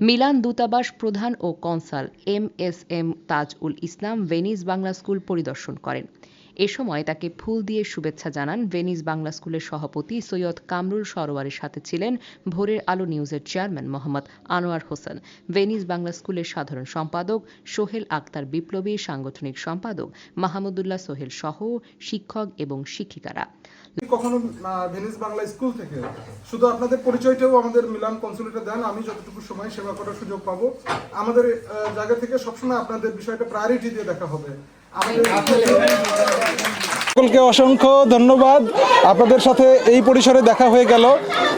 Milan দূতাবাস প্রধান ও consul M S M Taj ul Islam Venice Bangla school পরিদর্শন করেন। এ সময় তাকে ফুল দিয়ে শুভেচ্ছা জানান ভেনিস বাংলা স্কুলের সভাপতি সৈয়দ কামরুল সরোয়ারের সাথে ছিলেন ভোরের আলো নিউজের চেয়ারম্যান মোহাম্মদ আনোয়ার হোসেন। ভেনিস বাংলা স্কুলের সাধারণ সম্পাদক সোহেল আক্তার বিপ্লবী সাংগঠনিক সম্পাদক মাহমুদুল্লাহ সোহেল সহ শিক্ষক এবং শিক্ষিকারা। কখনো ভেনিস বাংলা স্কুল থেকে? শুধু আপনাদের পরিচয়টাও আমাদের মিলান কনসুলেটে দেন, আমি যতটুকু সময় সেবা করার সুযোগ পাবো। আমাদের জায়গা থেকে সবসময় আপনাদের বিষয়টা প্রায়োরিটি দিয়ে দেখা হবে। আমাদের সকলকে অসংখ্য ধন্যবাদ। আপনাদের সাথে এই পরিসরে দেখা হয়ে গেল।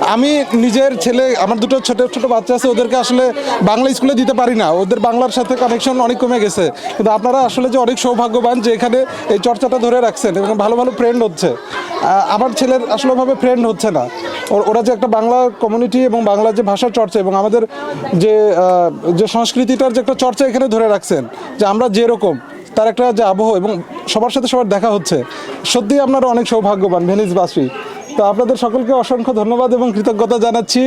আমি নিজের ছেলে, আমার দুটো ছোট ছোট বাচ্চা আছে, ওদেরকে আসলে বাংলা স্কুলে দিতে পারি না। ওদের বাংলার সাথে কানেকশন অনেক কমে গেছে। কিন্তু আপনারা আসলে যে অনেক সৌভাগ্যবান যে এখানে এই চর্চাটা ধরে রাখছেন এবং ভালো ভালো ফ্রেন্ড হচ্ছে। আমার ছেলের আসলেভাবে ফ্রেন্ড হচ্ছে না। ওর- যে একটা বাংলা কমিউনিটি এবং বাংলা যে ভাষার চর্চা এবং আমাদের যে যে সংস্কৃতিটার যে একটা চর্চা এখানে ধরে রাখছেন, যে আমরা যেরকম তার একটা যে আবহ এবং সবার সাথে সবার দেখা হচ্ছে সত্যিই আপনারা অনেক সৌভাগ্যবান ভেনিসবাসী তো আপনাদের সকলকে অসংখ্য ধন্যবাদ এবং কৃতজ্ঞতা জানাচ্ছি।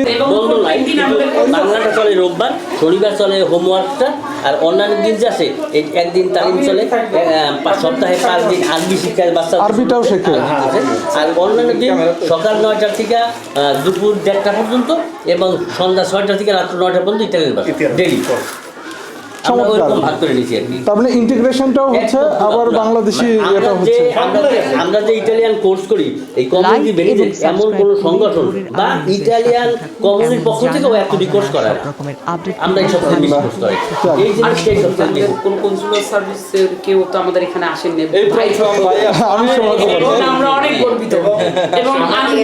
বাংলাটা চলে রোববার শনিবার চলে হোমওয়ার্কটা আর অন্যান্য দিন যে আছে এই একদিন তালিম চলে আহ, সপ্তাহে পাঁচ দিন আরবি শিক্ষায় বাচ্চা আরবিটাও শেখে। আর অন্যান্য দিন সকাল নয়টা থেকে দুপুর দেড়টা পর্যন্ত এবং সন্ধ্যা ছয়টা থেকে রাত্র নয়টা পর্যন্ত ইতালিয়ান ভাষা ডেলি চমৎকার। তার মানে ইন্টিগ্রেশনটাও হচ্ছে আবার বাংলাদেশি আমরা এটা যে- হচ্ছে আমরা যে- ইটালিয়ান কোর্স করি এই কমিউনিটি বেনিফিট এমন subscribe কোন সংগঠন বা ইটালিয়ান পক্ষ থেকেও জানুন এত রিকোর্স আমরা করা এই বেশি এই জিনিসটাই সবচেয়ে কোন কনসুলার সার্ভিসের কেউ তো আমাদের এখানে সৌভাগ্যবান এবং আমরা অনেক গর্বিত। এবং আমি